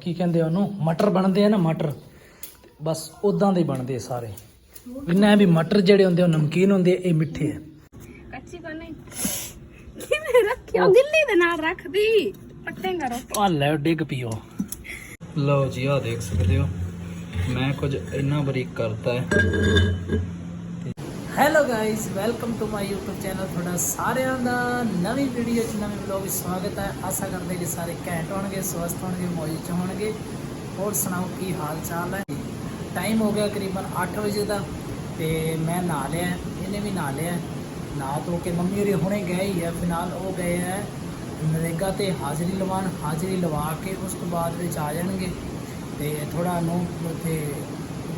ਕੀ ਕਹਿੰਦੇ ਆ ਉਹਨੂੰ? ਮਟਰ ਬਣਦੇ ਆ ਨਾ ਮਟਰ। ਬਸ ਉਦਾਂ ਦੇ ਬਣਦੇ ਸਾਰੇ। ਇਹਨਾਂ ਵੀ ਮਟਰ ਜਿਹੜੇ ਹੁੰਦੇ ਉਹ ਨਮਕੀਨ ਹੁੰਦੇ ਇਹ ਮਿੱਠੇ ਆ। ਕੱਚੀ ਕੋ ਨਹੀਂ। ਕਿਵੇਂ ਰੱਖਿਓ ਗਿੱਲੀ ਦੇ ਨਾਲ ਰੱਖਦੀ। ਪੱਟੇਗਾ ਰੋ ਆ ਲੈ ਡਿੱਗ ਪੀਓ ਲਓ ਜੀ ਆ ਦੇਖ ਸਕਦੇ ਹੋ। ਮੈਂ ਕੁਝ ਇੰਨਾ ਬਰੀਕ ਕਰਤਾ ਹੈ। Hello guys welcome to my YouTube channel ਤੁਹਾਡਾ ਸਾਰਿਆਂ ਦਾ ਨਵੀਂ ਵੀਡੀਓ 'ਚ ਨਵੇਂ ਵਲੌਗ ਵਿੱਚ ਸਵਾਗਤ ਹੈ। ਆਸ਼ਾ ਕਰਦੇ ਕਿ ਸਾਰੇ ਘੈਂਟ ਹੋਣਗੇ, ਸਵਸਥ ਹੋਣਗੇ, ਮੌਜ 'ਚ ਹੋਣਗੇ। ਹੋਰ ਸੁਣਾਓ ਕੀ ਹਾਲ ਚਾਲ ਹੈ? ਟਾਈਮ ਹੋ ਗਿਆ ਕਰੀਬਨ 8 ਵਜੇ ਦਾ ਤੇ ਮੈਂ ਨਹਾ ਲਿਆ ਇਹਨੇ ਵੀ ਨਹਾ ਲਿਆ ਨਹਾ ਧੋ ਕੇ ਮੰਮੀ ਹੋਰੀ ਹੁਣੇ ਗਏ ਹੀ ਆ ਫਿਲਹਾਲ ਉਹ ਗਏ ਹੈ ਨਰੇਗਾ ਤੇ ਹਾਜ਼ਰੀ ਲਵਾਉਣ। ਹਾਜ਼ਰੀ ਲਵਾ ਕੇ ਉਸ ਤੋਂ ਬਾਅਦ ਵਿੱਚ ਆ ਜਾਣਗੇ ਤੇ ਥੋੜਾ ਨੂੰ ਉੱਥੇ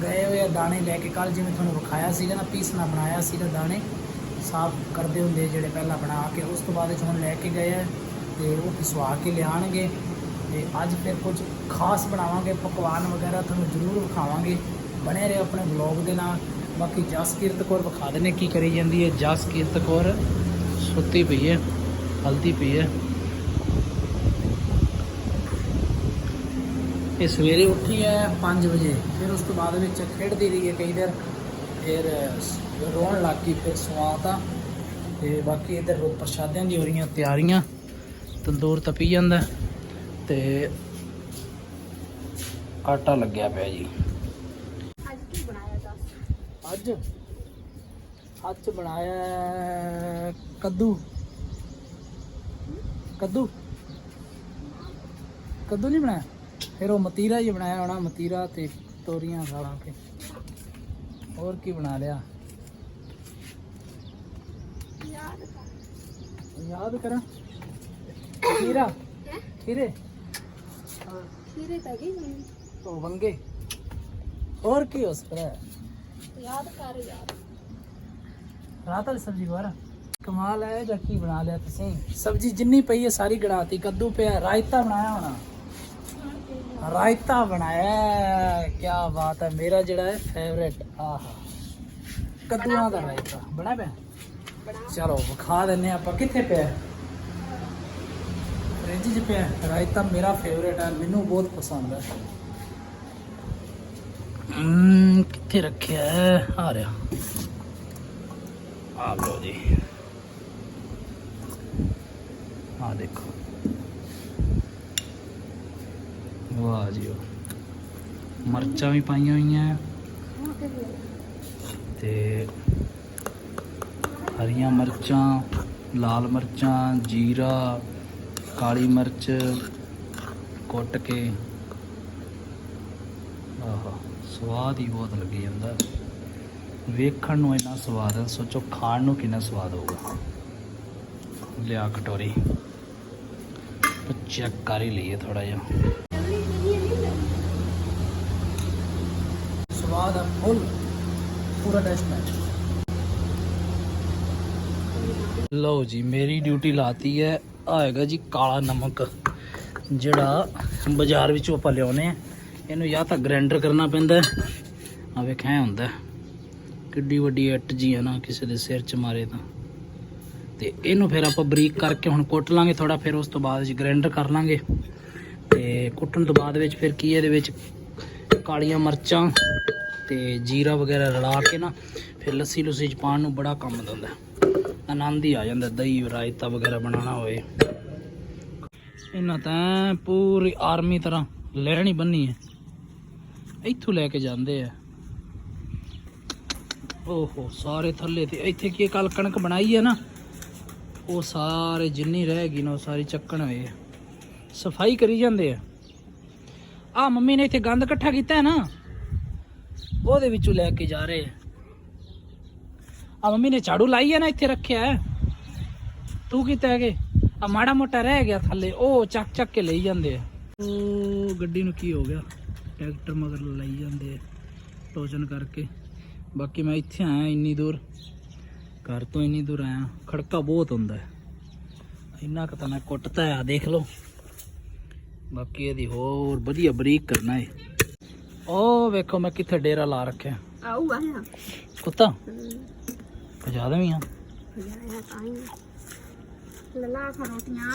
ਗਏ ਹੋਏ ਆ ਦਾਣੇ ਲੈ ਕੇ। ਕੱਲ ਜਿਵੇਂ ਤੁਹਾਨੂੰ ਵਿਖਾਇਆ ਸੀਗਾ ਨਾ, ਪੀਸ ਨਾ ਬਣਾਇਆ ਸੀਗਾ ਦਾਣੇ। ਸਾਫ਼ ਕਰਦੇ ਹੁੰਦੇ ਜਿਹੜੇ ਪਹਿਲਾਂ ਬਣਾ ਕੇ, ਉਸ ਤੋਂ ਬਾਅਦ ਵਿੱਚ ਹੁਣ ਲੈ ਕੇ ਗਏ ਆ ਤੇ ਉਹ ਪਿਸਵਾ ਕੇ ਲਿਆਣਗੇ ਤੇ ਅੱਜ ਫਿਰ ਕੁਝ ਖਾਸ ਬਣਾਵਾਂਗੇ, ਪਕਵਾਨ ਵਗੈਰਾ ਤੁਹਾਨੂੰ ਜ਼ਰੂਰ ਵਿਖਾਵਾਂਗੇ। ਬਣੇ ਰਹੋ ਆਪਣੇ ਵਲੌਗ ਦੇ ਨਾਲ। ਬਾਕੀ ਜਸਕੀਰਤ ਕੌਰ ਵਿਖਾ ਦਿੰਦੇ ਕੀ ਕਰੀ ਜਾਂਦੀ ਹੈ। ਜਸਕੀਰਤ ਕੌਰ ਸੁੱਤੀ ਪਈ ਹੈ, ਹਲਦੀ ਪਈ ਹੈ। ਇਹ ਸਵੇਰੇ ਉੱਠੀ ਹੈ 5 ਵਜੇ ਫਿਰ ਉਸ ਤੋਂ ਬਾਅਦ ਵਿੱਚ ਖੇਡਦੀ ਰਹੀ ਹੈ ਕਈ ਦੇਰ ਫਿਰ ਰੋਣ ਲੱਗ ਗਈ ਫਿਰ ਸਵਾਤਾ ਤੇ ਬਾਕੀ ਇਧਰ ਪ੍ਰਸ਼ਾਦਿਆਂ ਦੀ ਹੋ ਰਹੀਆਂ ਤਿਆਰੀਆਂ ਤੰਦੂਰ ਤਪੀ ਜਾਂਦਾ ਤੇ ਆਟਾ ਲੱਗਿਆ ਪਿਆ ਜੀ। ਅੱਜ ਕੀ ਬਣਾਇਆ ਦੱਸ? ਅੱਜ ਅੱਜ ਬਣਾਇਆ ਕੱਦੂ। ਕੱਦੂ? ਕੱਦੂ ਨਹੀਂ ਬਣਾਇਆ? ਫਿਰ ਉਹ ਮਤੀਰਾ ਹੀ ਬਣਾਇਆ ਹੋਣਾ ਮਤੀਰਾ ਤੇ ਤੋਰੀਆਂ ਗਾਲਾਂ ਕੇ। ਹੋਰ ਕੀ ਬਣਾ ਲਿਆ? ਯਾਦ ਕਰ। ਯਾਦ ਕਰਾਂ ਖੀਰਾ? ਖੀਰੇ ਖੀਰੇ ਤਾਂ ਗਈ ਹੁਣ। ਉਹ ਵੰਗੇ। ਹੋਰ ਕੀ ਉਸ ਪਰ ਹੈ ਯਾਦ ਕਰ ਯਾਦ ਰਾਤ ਵਾਲੀ ਸਬਜ਼ੀ ਵਾਰਾ ਕਮਾਲ ਹੈ ਜਾਂ ਕੀ ਬਣਾ ਲਿਆ ਤੁਸੀਂ? ਸਬਜ਼ੀ ਜਿੰਨੀ ਪਈ ਹੈ ਸਾਰੀ ਗੜਾਤੀ ਕੱਦੂ ਪਿਆ ਰਾਇਤਾ ਬਣਾਇਆ ਹੋਣਾ। ਰਾਇਤਾ ਬਣਾਇਆ ਕੀ ਬਾਤ ਹੈ, ਮੇਰਾ ਜਿਹੜਾ ਹੈ ਫੇਵਰੇਟ ਆਹਾ। ਕੱਦੂਆਂ ਦਾ ਰਾਇਤਾ, ਬਣਾ ਪਿਆ? ਚਲੋ, ਵਿਖਾ ਦਿੰਨੇ ਹਾਂ ਆਪਾਂ, ਕਿੱਥੇ ਪਿਆ? ਫ੍ਰਿਜ 'ਚ ਪਿਆ ਰਾਇਤਾ ਮੇਰਾ ਫੇਵਰੇਟ ਹੈ, ਮੈਨੂੰ ਬਹੁਤ ਪਸੰਦ ਹੈ। ਹਮ, ਕਿੱਥੇ ਰੱਖਿਆ ਆ ਰਿਹਾ। ਆ ਲੋ ਜੀ। ਆ ਦੇਖੋ। ਵਾਹ ਜੀ ਵਾਹ। ਮਰਚਾਂ ਵੀ ਪਾਈਆਂ ਹੋਈਆਂ। ਤੇ ਹਰੀਆਂ ਮਿਰਚਾਂ, ਲਾਲ ਮਿਰਚਾਂ, ਜੀਰਾ, ਕਾਲੀ ਮਿਰਚ ਕੁੱਟ ਕੇ। ਆਹਾ, ਸਵਾਦ ਹੀ ਬਹੁਤ ਲੱਗੀ ਜਾਂਦਾ। ਵੇਖਣ ਨੂੰ ਇੰਨਾ ਸਵਾਦ ਹੈ ਸੋਚੋ ਖਾਣ ਨੂੰ ਕਿੰਨਾ ਸਵਾਦ ਹੋਊਗਾ। ਲਿਆ ਕਟੋਰੀ। ਚੈੱਕ ਕਰ ਹੀ ਲਈਏ ਥੋੜਾ ਜਿਹਾ। ਸਵਾਦ ਹੈ ਫੁੱਲ ਪੂਰਾ ਟੈਸਟ ਮੈਚ ਲਓ ਜੀ, ਮੇਰੀ ਡਿਊਟੀ ਲਾਤੀ ਹੈ ਆਏਗਾ ਜੀ ਕਾਲਾ ਨਮਕ, ਜਿਹੜਾ ਬਾਜ਼ਾਰ ਵਿੱਚੋਂ ਆਪਾਂ ਲਿਆਉਨੇ ਆ ਇਹਨੂੰ ਜਾਂ ਤਾਂ ਗ੍ਰਾਈਂਡਰ ਕਰਨਾ ਪੈਂਦਾ ਆ ਵੇਖ, ਐ ਹੁੰਦਾ ਕਿੱਡੀ ਵੱਡੀ ਇੱਟ ਜੀ ਹੈ ਨਾ, ਕਿਸੇ ਦੇ ਸਿਰ 'ਚ ਮਾਰੇ ਤਾਂ। ਤੇ ਇਹਨੂੰ ਫਿਰ ਆਪਾਂ ਬਰੀਕ ਕਰਕੇ ਹੁਣ ਕੁੱਟ ਲਾਂਗੇ ਥੋੜਾ ਫਿਰ ਉਸ ਤੋਂ ਬਾਅਦ ਜੀ ਗ੍ਰਾਈਂਡਰ ਕਰ ਲਾਂਗੇ। ਤੇ ਕੁੱਟਣ ਤੋਂ ਬਾਅਦ ਵਿੱਚ ਫਿਰ ਕੀ ਇਹਦੇ ਵਿੱਚ ਕਾਲੀਆਂ ਮਿਰਚਾਂ ਤੇ ਜੀਰਾ ਵਗੈਰਾ ਰਲਾ ਕੇ ਨਾ, ਫਿਰ ਲੱਸੀ ਲੁੱਸੀ ਚ ਪਾਉਣ ਨੂੰ ਬੜਾ ਕੰਮ ਦਿੰਦਾ ਆਨੰਦ ਹੀ ਆ ਜਾਂਦਾ, ਦਹੀਂ, ਰਾਇਤਾ ਵਗੈਰਾ ਬਣਾਉਣਾ ਹੋਏ ਇਹਨਾਂ ਤਾਂ ਪੂਰੀ ਆਰਮੀ ਤਰ੍ਹਾਂ ਲੈਣੀ ਬੰਨੀ ਹੈ। ਇੱਥੋਂ ਲੈ ਕੇ ਜਾਂਦੇ ਆ। ਓਹੋ, ਸਾਰੇ ਥੱਲੇ ਤੇ ਇੱਥੇ ਕੀ ਕੱਲ ਕਣਕ ਬਣਾਈ ਹੈ ਨਾ? ਉਹ ਸਾਰੇ ਜਿੰਨੀ ਰਹਿ ਗਈ ਨਾ, ਉਹ ਸਾਰੀ ਚੱਕਣ ਹੋਏ ਸਫ਼ਾਈ ਕਰੀ ਜਾਂਦੇ ਆ। ਆ ਮੰਮੀ ਨੇ ਇੱਥੇ ਗੰਦ ਇਕੱਠਾ ਕੀਤਾ ਹੈ ਨਾ? ਉਹਦੇ ਵਿੱਚੋਂ ਲੈ ਕੇ ਜਾ ਰਹੇ ਆ। ਮੰਮੀ ਨੇ ਝਾੜੂ ਲਾਈ ਹੈ ਨਾ, ਇੱਥੇ ਰੱਖਿਆ ਹੈ। ਤੂੰ ਕੀਤਾ ਹੈਗੇ? ਆ ਮਾੜਾ ਮੋਟਾ ਰਹਿ ਗਿਆ ਥੱਲੇ, ਉਹ ਚੱਕ ਚੱਕ ਕੇ ਲਈ ਜਾਂਦੇ ਆ। ਉਹ ਗੱਡੀ ਨੂੰ ਕੀ ਹੋ ਗਿਆ? ਟਰੈਕਟਰ ਮਗਰ ਲਈ ਜਾਂਦੇ ਆ, ਟੋਚਨ ਕਰਕੇ। ਬਾਕੀ ਮੈਂ ਇੱਥੇ ਆਇਆ ਇੰਨੀ ਦੂਰ, ਘਰ ਤੋਂ ਇੰਨੀ ਦੂਰ ਆਇਆ, ਖੜਕਾ ਬਹੁਤ ਹੁੰਦਾ ਹੈ। ਇੰਨਾ ਕੁ ਤਾਂ ਮੈਂ ਕੁੱਟਤਾ ਆ ਦੇਖ ਲਓ। ਬਾਕੀ ਇਹਦੀ ਹੋਰ ਵਧੀਆ ਬਰੀਕ ਕਰਨਾ ਹੈ। ਉਹ ਵੇਖੋ ਮੈਂ ਕਿੱਥੇ ਡੇਰਾ ਲਾ ਰੱਖਿਆ। ਆਉ ਆਇਆ ਕੁੱਤਾ? ਭਜਾ ਦੇਵੀਂ ਆ? ਯਾਇਆ ਕਾਈ ਲਲਾ ਖਾ ਰੋਟੀਆਂ।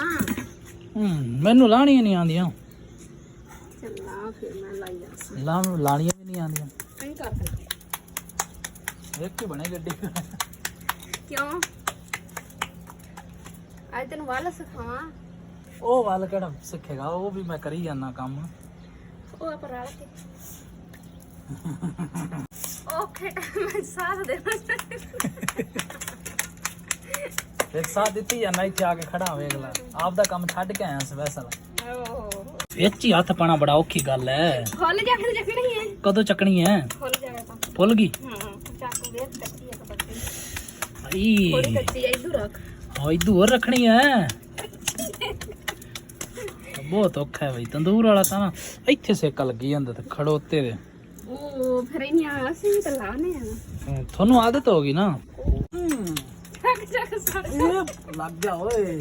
ਹੂੰ ਮੈਨੂੰ ਲਾਣੀਆਂ ਨਹੀਂ ਆਉਂਦੀਆਂ। ਲਾ ਫਿਰ ਮੈਂ ਲਾਈ ਜਾ ਲਾ ਲਾਣੀਆਂ ਵੀ ਨਹੀਂ ਆਉਂਦੀਆਂ। ਐਂ ਕਰ ਦੇ। ਇੱਕ ਹੀ ਬਣੇ ਗੱਡੀ। ਕਿਉਂ? ਅੱਜ ਤੈਨੂੰ ਵਾਲਾ ਸਿਖਾਵਾਂ। ਉਹ ਵੱਲ ਕਿਹੜਾ ਸਿੱਖੇਗਾ? ਉਹ ਵੀ ਮੈਂ ਕਰੀ ਜਾਂਦਾ ਕੰਮ। ਉਹ ਆਪਾਂ ਰਲ ਕੇ। ਓਕੇ ਮੈਂ ਸਾਥ ਦੇਣਾ ਇੱਕ ਸਾਥ ਦਿੱਤੀ ਜਾਂਦਾ ਇੱਥੇ ਆ ਕੇ ਖੜਾ ਹੋਵੇ ਅਗਲਾ। ਆਪ ਦਾ ਕੰਮ ਛੱਡ ਕੇ ਆਇਆ ਸਪੈਸ਼ਲ ਵਿੱਚ ਹੀ ਹੱਥ ਪਾਣਾ ਬੜਾ ਔਖੀ ਗੱਲ ਹੈ ਖੁੱਲ ਜਾ ਕੇ ਚੱਕਣੀ ਹੈ ਕਦੋਂ ਚੱਕਣੀ ਹੈ ਖੁੱਲ ਜਾਵੇ ਤਾਂ। ਫੁੱਲ ਗਈ? ਹਾਂ ਚੱਕ ਵੇਖ ਕੱਚੀ ਹੈ ਕੱਚੀ ਭਾਈ ਥੋੜੀ ਕੱਚੀ ਹੈ ਇਧਰ ਰੱਖ। ਹਾਂ ਇਦੂ ਹੋਰ ਰੱਖਣੀ ਹੈ ਬਹੁਤ ਔਖਾ ਹੈ ਬਈ ਤੰਦੂਰ ਵਾਲਾ ਤਾਂ ਨਾ ਇੱਥੇ ਸੇਕਾ ਲੱਗੀ ਜਾਂਦਾ ਤੇ ਖੜੋਤੇ ਦੇ। ਉਹ ਫਿਰ ਇਹਨਾਂ ਅਸੀਂ ਤਾਂ ਲਾਣੇ ਆ ਤੁਹਾਨੂੰ ਆਦਤ ਹੋ ਗਈ ਨਾ? ਚੱਕ ਚੱਕ ਸੜ ਇਹ ਲੱਗ ਗਿਆ ਓਏ।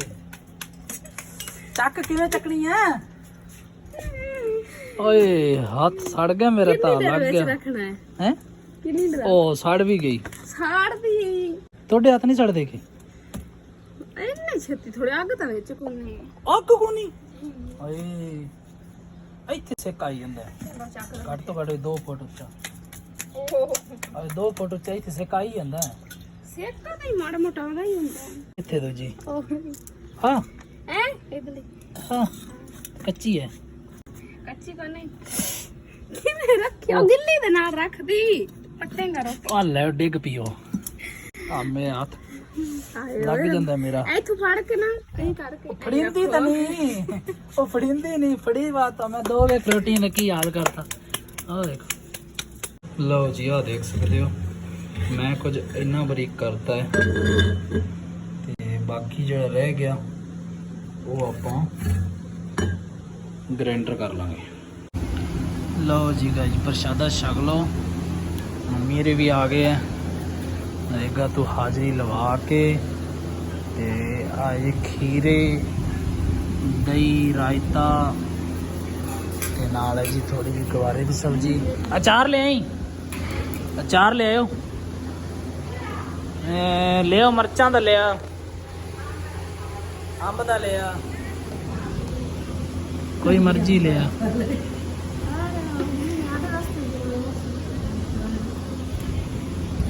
ਚੱਕ ਕਿਵੇਂ ਚੱਕਣੀ ਹੈ ਓਏ ਹੱਥ ਸੜ ਗਿਆ ਮੇਰਾ ਤਾਂ ਲੱਗ ਵਿੱਚ ਗਿਆ। ਰੱਖਣਾ ਹੈ? ਹੈ? ਕਿੰਨੀ ਡਰਾ ਉਹ ਸੜ ਵੀ ਗਈ। ਸਾੜ ਦੀ ਤੁਹਾਡੇ ਹੱਥ ਨਹੀਂ ਸੜਦੇ ਕਿ? ਇੰਨੇ ਛੇਤੀ ਥੋੜੇ ਅੱਗ ਤਾਂ ਵਿੱਚ ਕੋਨੇ ਅੱਗ ਕੋਨੀ ਓਏ ਇੱਥੇ ਸੇਕਾ ਆਈ ਜਾਂਦਾ ਹੈ। ਘੱਟ ਤੋਂ ਘੱਟ 2 ਫੁੱਟ ਉੱਚਾ। ਓਹ। ਓਏ 2 ਫੁੱਟ ਉੱਚਾ ਇੱਥੇ ਸੇਕਾ ਆਈ ਜਾਂਦਾ ਹੈ। ਸੇਕਾ ਤਾਂ ਹੀ ਮਾੜਾ ਮੋਟਾ ਆਉਂਦਾ ਹੀ ਹੁੰਦਾ ਇੱਥੇ ਦੂਜੀ ਓਹ। ਹਾਂ। ਐ ਇਧਰਲੀ। ਹਾਂ। ਕੱਚੀ ਹੈ। ਕੱਚੀ ਕੋ ਨਹੀਂ। ਕਿਵੇਂ ਰੱਖਿਆ। ਗਿੱਲੀ ਦੇ ਨਾਲ ਰੱਖਦੀ। ਪੱਟੇਗਾ ਰੋ ਆ ਲੈ ਡਿੱਗ ਪੀਓ ਆ ਮੇਰੇ ਹੱਥ ਲੱਗ ਜਾਂਦਾ ਮੇਰਾ। ਇੱਥੋਂ ਫੜ ਕੇ ਨਾ ਕहीं ਕਰਕੇ ਫੜਿੰਦੀ ਤਾਂ ਨਹੀਂ। ਉਹ ਫੜਿੰਦੀ ਨਹੀਂ। ਫੜੀ ਬਾਤ ਤਾਂ ਮੈਂ। ਦੋ ਵੇ ਪ੍ਰੋਟੀਨ ਨੇ ਕੀ ਹਾਲ ਕਰਤਾ। ਆਹ ਦੇਖੋ ਲਓ ਜੀ ਆਹ ਦੇਖ ਸਕਦੇ ਹੋ। ਮੈਂ ਕੁਝ ਇੰਨਾ ਬਰੀਕ ਕਰਤਾ ਹੈ। ਤੇ ਬਾਕੀ ਜਿਹੜਾ ਰਹਿ ਗਿਆ ਉਹ ਆਪਾਂ ਗ੍ਰਾਈਂਡਰ ਕਰ ਲਾਂਗੇ। ਲਓ ਜੀ ਗਾਇਸ ਪ੍ਰਸ਼ਾਦਾ ਛਕ ਲਓ। ਮੇਰੇ ਵੀ ਆ ਗਏ ਆ ਰਹੇਗਾ ਤੂੰ ਹਾਜ਼ਰੀ ਲਵਾ ਕੇ ਤੇ ਆ ਇਹ ਖੀਰੇ, ਦਹੀਂ, ਰਾਇਤਾ ਤੇ ਨਾਲ ਹੈ ਜੀ ਥੋੜੀ ਜਿਹੀ ਗਵਾਰੇ ਦੀ ਸਬਜ਼ੀ। ਅਚਾਰ ਲੈ ਆਈ। ਅਚਾਰ ਲੈ ਆਇਓ। ਲਿਓ ਮਰਚਾਂ ਦਾ ਲਿਆ ਅੰਬ ਦਾ ਲਿਆ ਕੋਈ ਮਰਜ਼ੀ ਲਿਆ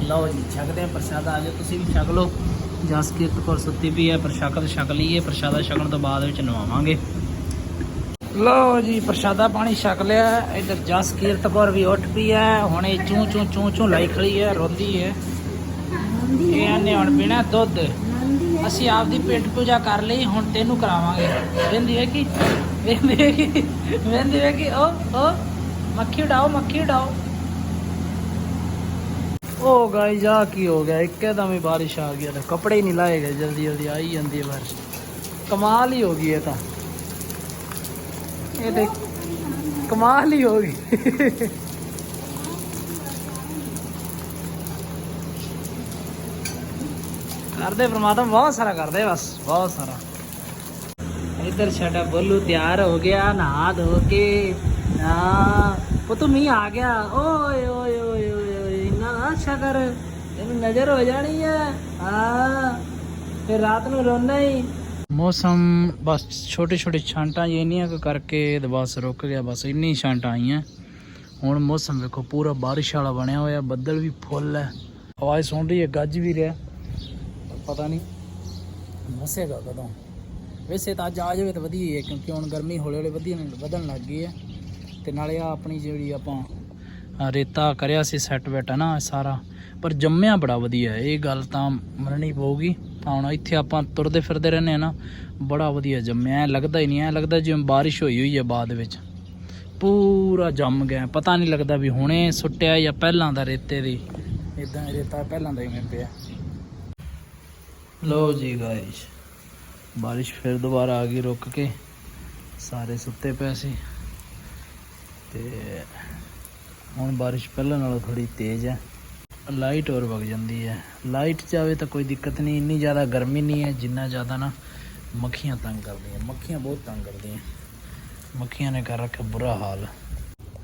ਲਓ ਜੀ, ਛਕਦੇ ਆ ਪ੍ਰਸ਼ਾਦਾ ਆ ਜਾਓ ਤੁਸੀਂ ਵੀ ਛਕ ਲਓ। ਜਸ ਕੀਰਤ ਕੌਰ ਸੁੱਤੀ ਪਈ ਹੈ, ਪ੍ਰਸ਼ਾਦਾ ਛਕ ਲਈਏ, ਪ੍ਰਸ਼ਾਦਾ ਛਕਣ ਤੋਂ ਬਾਅਦ ਵਿੱਚ ਨਵਾਵਾਂਗੇ। ਲਓ ਜੀ, ਪ੍ਰਸ਼ਾਦਾ ਪਾਣੀ ਛਕ ਲਿਆ। ਇੱਧਰ ਜਸ ਕੀਰਤ ਕੌਰ ਵੀ ਉੱਠ ਪਈ ਹੈ। ਹੁਣ ਇਹ ਚੂ ਚੂ ਚੂ ਚੂ ਲਾਈ ਖੜੀ ਹੈ, ਰੋਂਦੀ ਹੈ। ਇਹ ਇਹਨੇ ਹੁਣ ਪੀਣਾ ਦੁੱਧ। ਅਸੀਂ ਆਪਦੀ ਪੇਟ ਪੂਜਾ ਕਰ ਲਈ, ਹੁਣ ਤੈਨੂੰ ਕਰਾਵਾਂਗੇ। ਵੇਂਦੀ ਹੈ ਕਿ? ਵੇਂਦੀ ਹੈ ਕਿ? ਵੇਂਦੀ ਹੈ ਕਿ? ਓ ਓ, ਮੱਖੀ ਉਡਾਓ ਮੱਖੀ ਉਡਾਓ। ਉਹ ਗਾਇਸ ਆ ਕੀ ਹੋ ਗਿਆ? ਇੱਕਦਮ ਹੀ ਬਾਰਿਸ਼ ਆ ਗਈ ਤੇ ਕੱਪੜੇ ਹੀ ਨਹੀਂ ਲਾਏ ਗਏ, ਜਲਦੀ ਜਲਦੀ ਆਈ ਜਾਂਦੀ ਹੈ ਬਾਰਿਸ਼। ਕਮਾਲ ਹੀ ਹੋ ਗਈ ਇਹ ਤਾਂ। ਇਹ ਤੇ ਕਮਾਲ ਹੀ ਕਰਦੇ ਪ੍ਰਮਾਤਮਾ, ਬਹੁਤ ਸਾਰਾ ਕਰਦੇ, ਬਸ, ਬਹੁਤ ਸਾਰਾ। ਇੱਧਰ ਸਾਡਾ ਬੱਲੂ ਤਿਆਰ ਹੋ ਗਿਆ, ਨਹਾ ਧੋ ਕੇ ਹਾਂ ਪੁੱਤ, ਮੀਂਹ ਆ ਗਿਆ। ਓਏ ਓਏ ਅੱਛਾ ਕਰ। ਤੈਨੂੰ ਨਜ਼ਰ ਹੋ ਜਾਣੀ ਹੈ ਹਾਂ, ਫਿਰ ਰਾਤ ਨੂੰ ਰੋਣਾ ਹੀ ਮੌਸਮ ਬਸ ਛੋਟੇ ਛੋਟੇ ਛਾਂਟਾਂ ਜਿਹੀਆਂ ਕੁ ਕਰਕੇ ਤੇ ਰੁਕ ਗਿਆ, ਬਸ ਇੰਨੀ ਛਾਂਟਾਂ ਆਈਆਂ। ਹੁਣ ਮੌਸਮ ਵੇਖੋ, ਪੂਰਾ ਬਾਰਿਸ਼ ਵਾਲਾ ਬਣਿਆ ਹੋਇਆ, ਬੱਦਲ ਵੀ ਫੁੱਲ ਹੈ ਆਵਾਜ਼ ਸੁਣ ਰਹੀ ਹੈ, ਗੱਜ ਵੀ ਰਿਹਾ। ਪਤਾ ਨਹੀਂ ਮਸੇਗਾ ਕਦੋਂ। ਵੈਸੇ ਤਾਂ ਅੱਜ ਆ ਜਾਵੇ ਤਾਂ ਵਧੀਆ ਹੈ ਕਿਉਂਕਿ ਹੁਣ ਗਰਮੀ ਹੌਲੇ ਹੌਲੇ ਵਧੀਆ ਵਧਣ ਲੱਗ ਗਈ ਹੈ। ਤੇ ਨਾਲੇ ਆ ਆਪਣੀ ਜਿਹੜੀ ਆਪਾਂ ਰੇਤਾ ਕਰਿਆ ਸੀ ਸੈੱਟ ਵੈਟ ਹੈ ਨਾ ਸਾਰਾ। ਪਰ ਜੰਮਿਆ ਬੜਾ ਵਧੀਆ ਇਹ ਗੱਲ ਤਾਂ ਮੰਨਣੀ ਪਊਗੀ। ਤਾਂ ਹੁਣ ਇੱਥੇ ਆਪਾਂ ਤੁਰਦੇ ਫਿਰਦੇ ਰਹਿੰਦੇ ਆ ਨਾ, ਬੜਾ ਵਧੀਆ ਜੰਮਿਆ। ਲੱਗਦਾ ਹੀ ਨਹੀਂ, ਐ ਲੱਗਦਾ ਜਿਵੇਂ ਬਾਰਿਸ਼ ਹੋਈ ਹੋਈ ਹੈ ਬਾਅਦ ਵਿੱਚ। ਪੂਰਾ ਜੰਮ ਗਿਆ। ਪਤਾ ਨਹੀਂ ਲੱਗਦਾ ਵੀ ਹੁਣੇ ਸੁੱਟਿਆ ਜਾਂ ਪਹਿਲਾਂ ਦਾ ਰੇਤੇ ਦੀ। ਇਦਾਂ ਰੇਤਾ ਪਹਿਲਾਂ ਦਾ ਹੀ ਪਿਆ। ਲੋ ਜੀ ਗਾਇਸ ਬਾਰਿਸ਼ ਫਿਰ ਦੁਬਾਰਾ ਆ ਗਈ ਰੁਕ ਕੇ। ਸਾਰੇ ਸੁੱਤੇ ਪਏ ਸੀ। ਤੇ ਹੁਣ ਬਾਰਿਸ਼ ਪਹਿਲਾਂ ਨਾਲੋਂ ਥੋੜੀ ਤੇਜ਼ ਹੈ। ਲਾਈਟ ਹੋਰ ਵਗ ਜਾਂਦੀ ਹੈ। ਲਾਈਟ ਜਾਵੇ ਤਾਂ ਕੋਈ ਦਿੱਕਤ ਨਹੀਂ। ਇੰਨੀ ਜ਼ਿਆਦਾ ਗਰਮੀ ਨਹੀਂ ਹੈ, ਜਿੰਨਾ ਜ਼ਿਆਦਾ ਨਾ ਮੱਖੀਆਂ ਤੰਗ ਕਰਦੀਆਂ। ਮੱਖੀਆਂ ਬਹੁਤ ਤੰਗ ਕਰਦੀਆਂ। ਮੱਖੀਆਂ ਨੇ ਕਰ ਰੱਖਿਆ ਬੁਰਾ ਹਾਲ।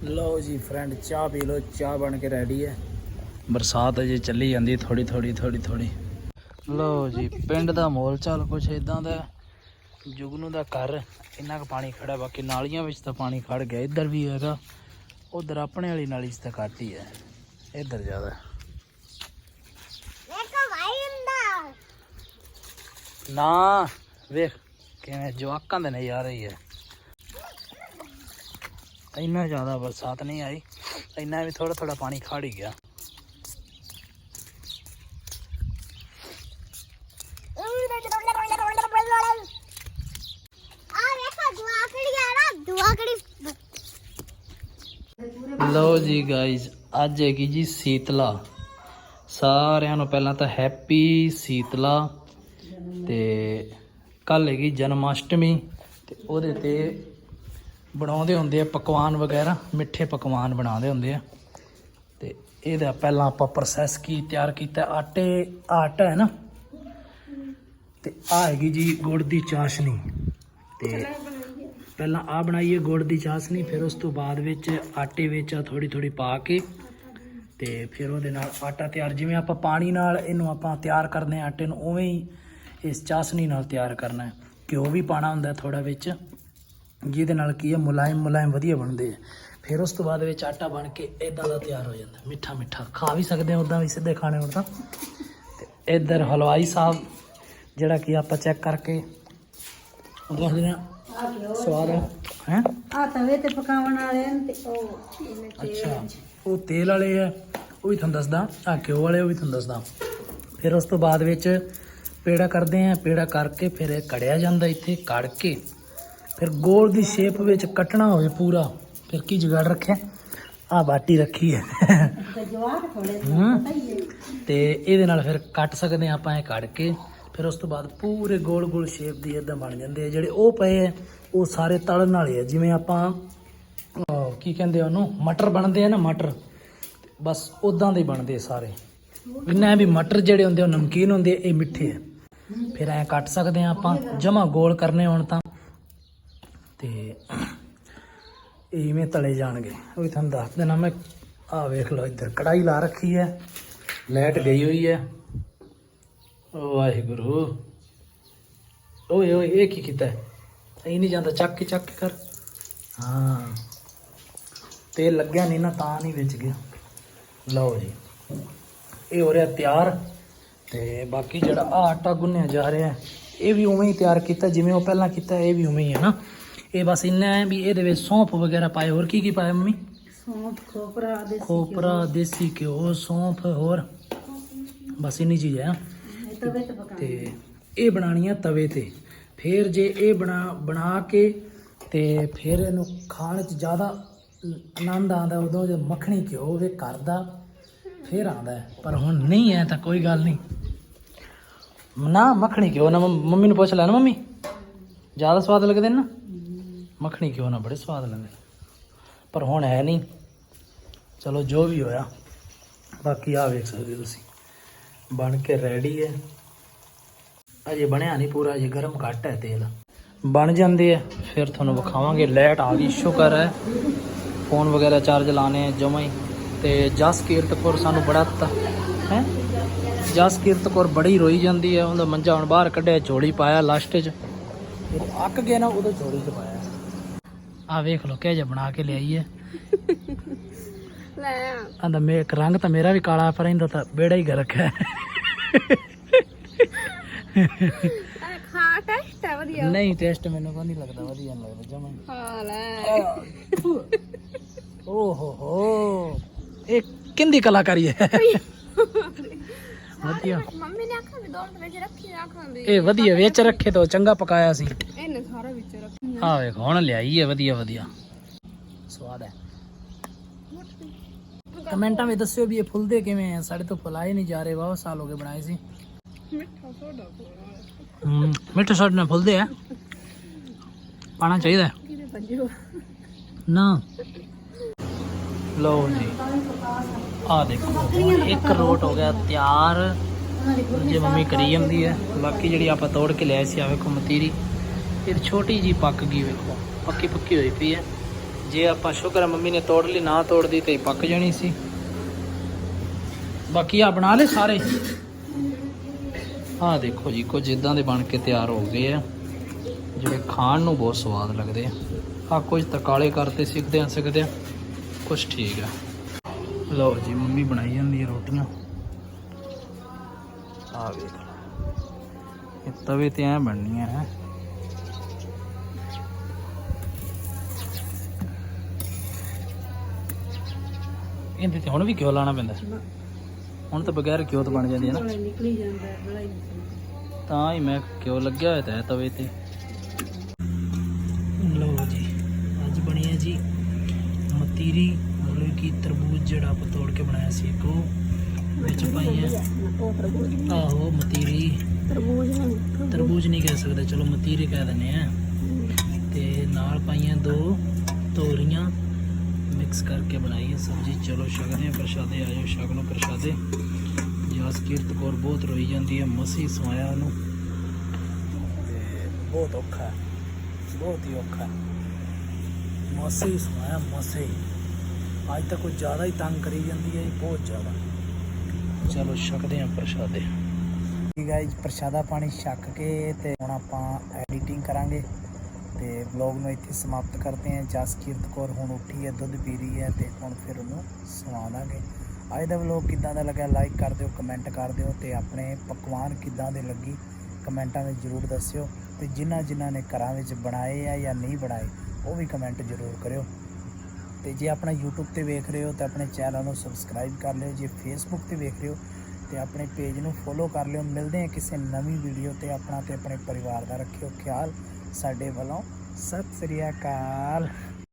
ਲਓ ਜੀ ਫਰੈਂਡ ਚਾਹ ਪੀ ਲਓ। ਚਾਹ ਬਣ ਕੇ ਰੈਡੀ ਹੈ। ਬਰਸਾਤ ਅਜੇ ਚੱਲੀ ਜਾਂਦੀ ਥੋੜੀ ਥੋੜੀ ਥੋੜੀ ਥੋੜੀ ਲਓ ਜੀ, ਪਿੰਡ ਦਾ ਮਾਹੌਲ ਚਾਲ ਕੁਛ ਇਦਾਂ ਦਾ ਹੈ। ਜੁਗਨੂ ਦਾ ਘਰ, ਇੰਨਾ ਕੁ ਪਾਣੀ ਖੜਾ ਬਾਕੀ ਨਾਲੀਆਂ ਵਿੱਚ ਤਾਂ ਪਾਣੀ ਖੜ ਗਿਆ। ਇੱਧਰ ਵੀ ਹੈਗਾ। ਉਧਰ ਆਪਣੇ ਵਾਲੀ ਨਾਲੀ 'ਚ ਤਾਂ ਘੱਟ ਹੀ ਹੈ। ਇੱਧਰ ਜ਼ਿਆਦਾ। ਨਾ ਵੇਖ ਕਿਵੇਂ ਜਵਾਕਾਂ ਦੇ ਨਜ਼ਾਰੇ ਹੀ ਹੈ। ਇੰਨਾ ਜ਼ਿਆਦਾ ਬਰਸਾਤ ਨਹੀਂ ਆਈ। ਇੰਨਾ ਵੀ ਥੋੜਾ ਥੋੜਾ ਪਾਣੀ ਖੜ ਹੀ ਗਿਆ ਆ ਵੇਖੋ ਦੁਆਕੜੀ ਆ ਨਾ ਦੁਆਕੜੀ ਲਓ ਜੀ ਗਾਇਜ਼ ਅੱਜ ਹੈਗੀ ਜੀ ਸੀਤਲਾ। ਸਾਰਿਆਂ ਨੂੰ ਪਹਿਲਾਂ ਤਾਂ ਹੈਪੀ ਸੀਤਲਾ। ਤੇ ਕੱਲ ਹੈਗੀ ਜਨਮਾਸ਼ਟਮੀ, ਤੇ ਉਹਦੇ ਤੇ ਬਣਾਉਂਦੇ ਹੁੰਦੇ ਆ ਪਕਵਾਨ ਵਗੈਰਾ, ਮਿੱਠੇ ਪਕਵਾਨ ਬਣਾਉਂਦੇ ਹੁੰਦੇ ਆ। ਤੇ ਇਹਦਾ ਪਹਿਲਾਂ ਆਪਾਂ ਪ੍ਰੋਸੈਸ ਕੀ ਤਿਆਰ ਕੀਤਾ, ਆਟੇ, ਆਟਾ ਹੈ ਨਾ? ਤੇ ਆ ਹੈਗੀ ਜੀ ਗੁੜ ਦੀ ਚਾਸ਼ਨੀ। ਤੇ ਪਹਿਲਾਂ ਆ ਬਣਾਈਏ, ਗੁੜ ਦੀ ਚਾਸ਼ਨੀ ਫਿਰ ਉਸ ਤੋਂ ਬਾਅਦ ਵਿੱਚ ਆਟੇ ਵਿੱਚ ਥੋੜੀ ਥੋੜੀ ਪਾ ਕੇ ਤੇ ਫਿਰ ਉਹਦੇ ਨਾਲ ਆਟਾ ਤਿਆਰ, ਜਿਵੇਂ ਆਪਾਂ ਪਾਣੀ ਨਾਲ ਇਹਨੂੰ ਆਪਾਂ ਤਿਆਰ ਕਰਦੇ ਹਾਂ ਆਟੇ ਨੂੰ, ਉਵੇਂ ਹੀ ਇਸ ਚਾਸ਼ਨੀ ਨਾਲ ਤਿਆਰ ਕਰਨਾ ਹੈ। ਘਿਓ ਵੀ ਪਾਣਾ ਹੁੰਦਾ ਥੋੜਾ ਵਿੱਚ, ਜਿਹਦੇ ਨਾਲ ਕੀ ਹੈ, ਮੁਲਾਇਮ ਮੁਲਾਇਮ ਵਧੀਆ ਬਣਦੇ ਆ ਫਿਰ ਉਸ ਤੋਂ ਬਾਅਦ ਵਿੱਚ ਆਟਾ ਬਣ ਕੇ ਇਦਾਂ ਦਾ ਤਿਆਰ ਹੋ ਜਾਂਦਾ ਮਿੱਠਾ ਮਿੱਠਾ। ਖਾ ਵੀ ਸਕਦੇ ਹਾਂ ਉਦਾਂ ਵੀ, ਸਿੱਧੇ ਖਾਣੇ ਹੁਣ ਤਾਂ। ਤੇ ਇੱਧਰ ਹਲਵਾਈ ਸਾਹਿਬ, ਜਿਹੜਾ ਕਿ ਆਪਾਂ ਚੈੱਕ ਕਰਕੇ ਉਹ ਦੱਸਦੇ ਹਾਂ। ਸਵਾਦ ਹੈ ਹੈ? ਆ ਤਵੇ ਤੇ ਪਕਾਉਣ ਵਾਲੇ ਨੇ ਤੇ ਉਹ ਅੱਛਾ। ਉਹ ਤੇਲ ਵਾਲੇ ਆ ਉਹ ਵੀ ਤੁਹਾਨੂੰ ਦੱਸਦਾ। ਆ ਘਿਓ ਵਾਲੇ ਉਹ ਵੀ ਤੁਹਾਨੂੰ ਦੱਸਦਾ। ਫਿਰ ਉਸ ਤੋਂ ਬਾਅਦ ਵਿੱਚ ਪੇੜਾ ਕਰਦੇ ਆ ਪੇੜਾ ਕਰਕੇ ਫਿਰ ਇਹ ਕੜਿਆ ਜਾਂਦਾ ਇੱਥੇ ਕੜ ਕੇ ਫਿਰ ਗੋਲ ਦੀ ਸ਼ੇਪ ਵਿੱਚ ਕੱਟਣਾ ਹੋਵੇ ਪੂਰਾ। ਫਿਰ ਕੀ ਜੁਗਾੜ ਰੱਖਿਆ? ਆ ਬਾਟੀ ਰੱਖੀ ਹੈ। ਤੇ ਇਹਦੇ ਨਾਲ ਫਿਰ ਕੱਟ ਸਕਦੇ ਆ ਆਪਾਂ ਇਹ ਕੱਢ ਕੇ ਫਿਰ ਉਸ ਤੋਂ ਬਾਅਦ ਪੂਰੇ ਗੋਲ ਗੋਲ ਸ਼ੇਪ ਦੀ ਇਦਾਂ ਬਣ ਜਾਂਦੇ ਆ। ਜਿਹੜੇ ਉਹ ਪਏ ਆ, ਉਹ ਸਾਰੇ ਤਲਣ ਵਾਲੇ ਆ। ਜਿਵੇਂ ਆਪਾਂ ਕੀ ਕਹਿੰਦੇ ਆ ਉਹਨੂੰ? ਮਟਰ ਬਣਦੇ ਆ ਨਾ, ਮਟਰ। ਬਸ ਉਦਾਂ ਦੇ ਬਣਦੇ ਸਾਰੇ। ਇੰਨਾ ਵੀ ਮਟਰ ਜਿਹੜੇ ਹੁੰਦੇ ਉਹ ਨਮਕੀਨ ਹੁੰਦੇ ਇਹ ਮਿੱਠੇ ਆ। ਫਿਰ ਐ ਕੱਟ ਸਕਦੇ ਆ ਆਪਾਂ। ਜਮਾ ਗੋਲ ਕਰਨੇ ਹੋਣ ਤਾਂ। ਤੇ ਇਹ ਇਵੇਂ ਤਲੇ ਜਾਣਗੇ। ਉਹ ਵੀ ਤੁਹਾਨੂੰ ਦੱਸ ਦੇਣਾ ਮੈਂ। ਆਹ ਵੇਖ ਲਓ ਇੱਧਰ ਕੜਾਈ ਲਾ ਰੱਖੀ ਹੈ। ਲਾਈਟ ਗਈ ਹੋਈ ਹੈ। ਵਾਹਿਗੁਰੂ। ਓਏ ਓਏ ਇਹ ਕੀ ਕੀਤਾ ਇਹ ਨਹੀਂ ਜਾਂਦਾ ਚੱਕ ਕੇ ਚੱਕ ਕੇ ਕਰ। ਹਾਂ। ਤੇਲ ਲੱਗਿਆ ਨਹੀਂ ਨਾ ਤਾਂ ਨਹੀਂ ਵਿੱਚ ਗਿਆ। ਲਓ ਜੀ। ਇਹ ਹੋ ਰਿਹਾ ਤਿਆਰ ਤੇ ਬਾਕੀ ਜਿਹੜਾ ਆਹ ਆਟਾ ਗੁੰਨਿਆ ਜਾ ਰਿਹਾ ਹੈ, ਇਹ ਵੀ ਉਵੇਂ ਹੀ ਤਿਆਰ ਕੀਤਾ ਜਿਵੇਂ ਉਹ ਪਹਿਲਾਂ ਕੀਤਾ ਇਹ ਵੀ ਉਵੇਂ ਹੀ ਹੈ ਨਾ। ਇਹ ਬਸ ਇੰਨਾ ਹੈ ਵੀ ਇਹਦੇ ਵਿੱਚ ਸੌਂਫ ਵਗੈਰਾ ਪਾਏ। ਹੋਰ ਕੀ ਕੀ ਪਾਇਆ ਮੰਮੀ? ਸੌਂਫ ਖੋਪਰਾ ਦੇ ਖੋਪਰਾ ਦੇਸੀ ਘਿਓ ਸੌਂਫ ਹੋਰ? ਬਸ ਇੰਨੀ ਚੀਜ਼ ਹੈ। ਤਵੇ ਤੇ ਪਕਾ ਤੇ ਇਹ ਬਣਾਣੀ ਆ ਤਵੇ ਤੇ। ਫਿਰ ਜੇ ਇਹ ਬਣਾ ਬਣਾ ਕੇ ਤੇ ਫਿਰ ਇਹਨੂੰ ਖਾਣ 'ਚ ਜ਼ਿਆਦਾ ਆਨੰਦ ਆਉਂਦਾ ਉਦੋਂ ਜੇ ਮੱਖਣੀ ਘਿਓ ਹੋਵੇ ਘਰ ਦਾ ਫਿਰ ਆਉਂਦਾ। ਪਰ ਹੁਣ ਨਹੀਂ ਹੈ ਤਾਂ ਕੋਈ ਗੱਲ ਨਹੀਂ। ਨਾ ਮੱਖਣੀ ਘਿਓ ਨਾ ਮੰਮ- ਨੂੰ ਪੁੱਛ ਲੈ ਨਾ ਮੰਮੀ। ਜ਼ਿਆਦਾ ਸਵਾਦ ਲੱਗਦੇ ਨੇ ਨਾ? ਮੱਖਣੀ ਘਿਓ ਨਾਲ ਬੜੇ ਸਵਾਦ ਲੱਗਦੇ ਪਰ ਹੁਣ ਹੈ ਨਹੀਂ। ਚਲੋ ਜੋ ਵੀ ਹੋਇਆ ਬਾਕੀ ਆ ਵੇਖ ਸਕਦੇ ਤੁਸੀਂ। ਬਣ ਕੇ ਰੈਡੀ ਹੈ। ਅਜੇ ਬਣਿਆ ਨਹੀਂ ਪੂਰਾ ਅਜੇ ਗਰਮ ਘੱਟ ਹੈ ਤੇਲ। ਬਣ ਜਾਂਦੇ ਆ। ਫਿਰ ਤੁਹਾਨੂੰ ਵਿਖਾਵਾਂਗੇ ਲਾਈਟ ਆ ਗਈ ਸ਼ੁਕਰ ਹੈ। ਫੋਨ ਵਗੈਰਾ ਚਾਰਜ ਲਾਣੇ ਜਮਾਂ ਹੀ। ਤੇ ਜਸ ਕੀਰਤਪੁਰ ਸਾਨੂੰ ਬੜਾ ਹੈ? ਜਸ ਕੀਰਤਪੁਰ ਬੜੀ ਰੋਈ ਜਾਂਦੀ ਹੈ ਉਹਦਾ ਮੰਜਾ ਹੁਣ ਬਾਹਰ ਕੱਢਿਆ ਝੋਲੀ ਪਾਇਆ ਲਾਸਟ 'ਚ। ਅੱਕ ਗਿਆ ਨਾ ਉਦੋਂ ਝੋਲੀ 'ਚ ਪਾਇਆ। ਆ ਵੇਖ ਲੋ ਕਿਹ ਜਿਹਾ ਬਣਾ ਕੇ ਲਿਆਈ ਹੈ। ਲੈ ਆਂਦਾ ਮੇ ਰੰਗ ਤਾਂ ਮੇਰਾ ਵੀ ਕਾਲਾ ਪਰ ਇਹਦਾ ਤਾਂ ਬੇੜਾ ਹੀ ਗਰਕ ਹੈ। ਆ ਖਾ ਟੈਸਟ ਹੈ ਵਧੀਆ। ਨਹੀਂ ਟੇਸਟ ਮੈਨੂੰ ਕੋਈ ਨਹੀਂ ਲੱਗਦਾ ਵਧੀਆ ਨਹੀਂ ਲੱਗਦਾ ਜਮਾਂ ਹੀ। ਖਾ ਲੈ। ਓ ਹੋ ਹੋ। ਇਹ ਕਿੰਦੀ ਕਲਾਕਾਰੀ ਹੈ? ਵਧੀਆ। ਮੰਮੀ ਨੇ ਆਖਾਂ ਵੀ ਦੋ ਮਿੰਟ ਵਿੱਚ ਰੱਖੀ ਆਖਾਂ ਵੀ ਇਹ ਵਧੀਆ ਵਿੱਚ ਰੱਖੇ ਤੋਂ ਚੰਗਾ ਪਕਾਇਆ ਸੀ। ਇਹਨੇ ਸਾਰਾ ਵਿੱਚ ਰੱਖੀ ਆ ਵੇਖ ਹੁਣ ਲਿਆਈ ਹੈ ਵਧੀਆ ਵਧੀਆ। ਸਵਾਦ ਹੈ। ਕਮੈਂਟਾਂ ਵਿੱਚ ਦੱਸਿਓ ਵੀ ਇਹ ਫੁੱਲਦੇ ਕਿਵੇਂ ਆ। ਸਾਡੇ ਤੋਂ ਫੁਲਾਏ ਨਹੀਂ ਜਾ ਰਹੇ ਬਹੁਤ ਸਾਲ ਹੋ ਗਏ ਬਣਾਏ ਸੀ। ਮਿੱਠਾ ਸੋਡਾ ਹਮ, ਮਿੱਠੇ ਸੌਟ ਨਾਲ ਫੁੱਲਦੇ ਆ। ਪਾਣਾ ਚਾਹੀਦਾ। ਹੈ। ਕਿਹਦੇ ਪੰਜੋ ਨਾ। ਲਓ ਜੀ ਆ ਦੇਖੋ ਇੱਕ ਰੋਟ ਹੋ ਗਿਆ ਤਿਆਰ। ਜੇ ਮੰਮੀ ਕਰੀ ਜਾਂਦੀ ਹੈ। ਬਾਕੀ ਜਿਹੜੀ ਆਪਾਂ ਤੋੜ ਕੇ ਲਿਆਏ ਸੀ ਆ ਵੇਖੋ ਮਤੀਰੀ। ਇਹ ਛੋਟੀ ਜੀ ਪੱਕ ਗਈ ਵੇਖੋ। ਪੱਕੀ ਪੱਕੀ ਹੋਈ ਪਈ ਹੈ। ਜੇ ਆਪਾਂ ਸ਼ੁਕਰ ਹੈ ਮੰਮੀ ਨੇ ਤੋੜ ਲਈ ਨਾ ਤੋੜਦੀ ਤੇ ਪੱਕ ਜਾਣੀ ਸੀ। ਬਾਕੀ ਆ ਬਣਾ ਲਏ ਸਾਰੇ। ਆ ਦੇਖੋ ਜੀ, ਕੁਝ ਇਦਾਂ ਦੇ ਬਣ ਕੇ ਤਿਆਰ ਹੋ ਗਏ ਆ, ਜਿਹੜੇ ਖਾਣ ਨੂੰ ਬਹੁਤ ਸਵਾਦ ਲੱਗਦੇ ਆ। ਆ ਕੁਝ ਤਕਾਲੇ ਕਰਤੇ ਸਿੱਖਦੇ ਆ ਸਿੱਖਦੇ ਆ, ਕੁਝ ਠੀਕ ਆ। ਲਓ ਜੀ, ਮੰਮੀ ਬਣਾਈ ਜਾਂਦੀ ਆ ਰੋਟੀਆਂ। ਆ ਵੇਖ ਇਹ ਤਵੇ ਤੇ ਐ ਬਣਨੀਆਂ ਹੈ। ਇਹਦੇ ਤੇ ਹੁਣ ਵੀ ਕਿਉਂ ਲਾਣਾ ਪੈਂਦਾ? ਹੁਣ ਤਾਂ ਬਗੈਰ ਘਿਓ ਤੋਂ ਬਣ ਜਾਂਦੀ ਹੈ ਨਾ। ਨਿਕਲੀ ਜਾਂਦਾ ਬੜਾ ਤਾਂ ਹੀ ਮੈਂ ਘਿਓ ਲੱਗਿਆ ਹੋਇਆ ਤਾਂ ਹੈ ਤਵੇ ਤੇ। ਲਓ ਜੀ ਅੱਜ ਬਣੀ ਹੈ ਜੀ ਮਤੀਰੀ ਮਤਲਬ ਕਿ ਤਰਬੂਜ ਜਿਹੜਾ ਆਪਾਂ ਤੋੜ ਕੇ ਬਣਾਇਆ ਸੀ ਇੱਕ ਉਹ ਵਿੱਚ ਪਾਈ ਹੈ। ਆਹੋ ਮਤੀਰੀ। ਤਰਬੂਜ ਤਰਬੂਜ। ਨਹੀਂ ਕਹਿ ਸਕਦੇ ਚਲੋ ਮਤੀਰੀ ਕਹਿ ਦਿੰਦੇ ਆ। ਤੇ ਨਾਲ ਪਾਈਆਂ ਦੋ ਤੋਰੀਆਂ ਮਿਕਸ ਕਰਕੇ ਬਣਾਈ ਹੈ ਸਬਜ਼ੀ। ਚਲੋ ਛਕਦੇ ਆ ਪ੍ਰਸ਼ਾਦੇ ਆਇਓ ਛਕ ਲਓ ਪ੍ਰਸ਼ਾਦੇ। ਜਸ ਕੀਰਤ ਕੌਰ ਬਹੁਤ ਰੋਈ ਜਾਂਦੀ ਹੈ ਮਸੀ ਸਵਾਇਆ ਉਹਨੂੰ। ਬਹੁਤ ਔਖਾ ਬਹੁਤ ਹੀ ਔਖਾ ਹੈ। ਮਸੀ ਸਵਾਇਆ ਮਸੀ ਅੱਜ ਤਾਂ ਕੁਝ ਜ਼ਿਆਦਾ ਹੀ ਤੰਗ ਕਰੀ ਜਾਂਦੀ ਹੈ ਬਹੁਤ ਜ਼ਿਆਦਾ। ਚਲੋ ਛਕਦੇ ਆ ਪ੍ਰਸ਼ਾਦੇ। ਜੀ ਗਾਇਜ਼ ਪ੍ਰਸ਼ਾਦਾ ਪਾਣੀ ਛਕ ਕੇ ਤੇ ਹੁਣ ਆਪਾਂ ਐਡੀਟਿੰਗ ਕਰਾਂਗੇ। ਤੇ ਵਲੌਗ ਨੂੰ ਇੱਥੇ ਸਮਾਪਤ ਕਰਦੇ ਹਾਂ। ਜਸਕੀਰਤ ਕੌਰ ਹੁਣ ਉੱਠੀ ਹੈ, ਦੁੱਧ ਪੀ ਰਹੀ ਹੈ ਤੇ ਹੁਣ ਫਿਰ ਉਹਨੂੰ ਸਵਾ ਦਾਂਗੇ। ਅੱਜ ਦਾ ਵਲੌਗ ਕਿੱਦਾਂ ਦਾ ਲੱਗਾ ਲਾਈਕ ਕਰ ਦਿਓ ਕਮੈਂਟ ਕਰ ਦਿਓ ਤੇ ਆਪਣੇ ਪਕਵਾਨ ਕਿੱਦਾਂ ਦੇ ਲੱਗੀ ਕਮੈਂਟਾਂ ਵਿੱਚ ਜ਼ਰੂਰ ਦੱਸਿਓ ਤੇ ਜਿਨ੍ਹਾਂ ਜਿਨ੍ਹਾਂ ਨੇ ਘਰਾਂ ਵਿੱਚ ਬਣਾਏ ਆ ਜਾਂ ਨਹੀਂ ਬਣਾਏ, ਉਹ ਵੀ ਕਮੈਂਟ ਜ਼ਰੂਰ ਕਰਿਓ। ਤੇ ਜੇ ਆਪਣਾ YouTube ਤੇ ਵੇਖ ਰਹੇ ਹੋ ਤਾਂ ਆਪਣੇ ਚੈਨਲ ਨੂੰ ਸਬਸਕ੍ਰਾਈਬ ਕਰ ਲਿਓ। ਜੇ Facebook ਤੇ ਵੇਖ ਰਹੇ ਹੋ ਤੇ ਆਪਣੇ ਪੇਜ ਨੂੰ ਫੋਲੋ ਕਰ ਲਿਓ। ਮਿਲਦੇ ਹਾਂ ਕਿਸੇ ਨਵੀਂ ਵੀਡੀਓ ਤੇ ਆਪਣਾ ਤੇ ਆਪਣੇ ਪਰਿਵਾਰ ਦਾ ਰੱਖਿਓ ਖਿਆਲ। ਸਾਡੇ ਵੱਲੋਂ ਸਤਿ ਸ੍ਰੀ ਅਕਾਲ।